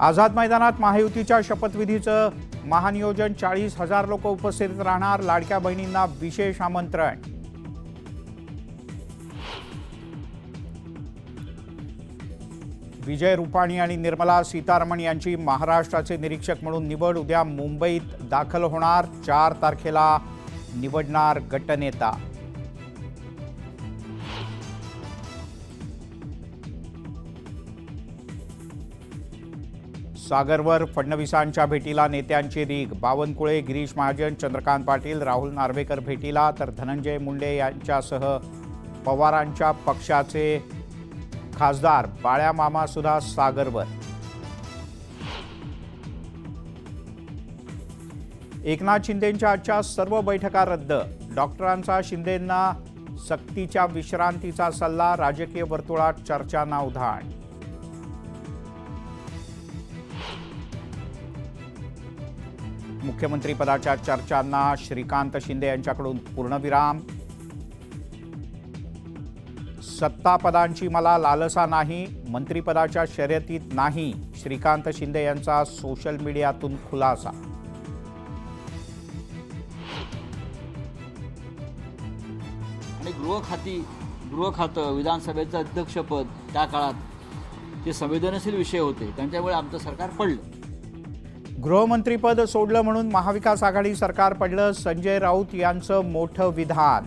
आझाद मैदानात महायुतीच्या शपथविधीचं महानियोजन चाळीस हजार लोक उपस्थित राहणार लाडक्या बहिणींना विशेष आमंत्रण. विजय रुपाणी आणि निर्मला सीतारमण यांची महाराष्ट्राचे निरीक्षक म्हणून निवड उद्या मुंबईत दाखल होणार. चार तारखेला निवडणार गटनेता. सागरवर फडणवीसांच्या भेटीला नेत्यांची रीग बावनकुळे गिरीश महाजन चंद्रकांत पाटील राहुल नार्वेकर भेटीला तर धनंजय मुंडे यांच्यासह पवारांच्या पक्षाचे खासदार बाळ्या सुद्धा सागरवर. एकनाथ शिंदेंच्या आजच्या सर्व बैठका रद्द. डॉक्टरांचा शिंदेंना सक्तीच्या विश्रांतीचा सल्ला राजकीय वर्तुळात चर्चांना उधाण. मुख्यमंत्रीपदाच्या चर्चांना श्रीकांत शिंदे यांच्याकडून पूर्णविराम. सत्तापदांची मला लालसा नाही मंत्रिपदाच्या शर्यतीत नाही श्रीकांत शिंदे यांचा सोशल मीडियातून खुलासा. आणि गृहखाती गृह खातं विधानसभेचं अध्यक्षपद त्या काळात ते संवेदनशील विषय होते त्यांच्यामुळे आमचं सरकार पडलं. गृहमंत्रीपद सोडलं म्हणून महाविकास आघाडी सरकार पडलं संजय राऊत यांचं मोठं विधान.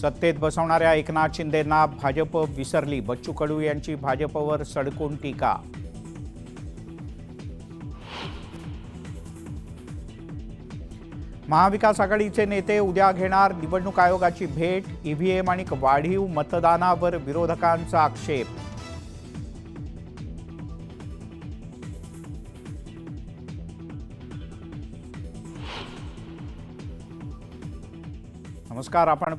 सत्तेत बसवणाऱ्या एकनाथ शिंदेंना भाजप विसरली. बच्चू कडू यांची भाजपवर सडकून टीका महाविकास आघाडीचे नेते उद्या घेणार निवडणूक आयोगाची भेट ईव्हीएम आणि वाढीव मतदानावर विरोधकांचा आक्षेप. नमस्कार आपण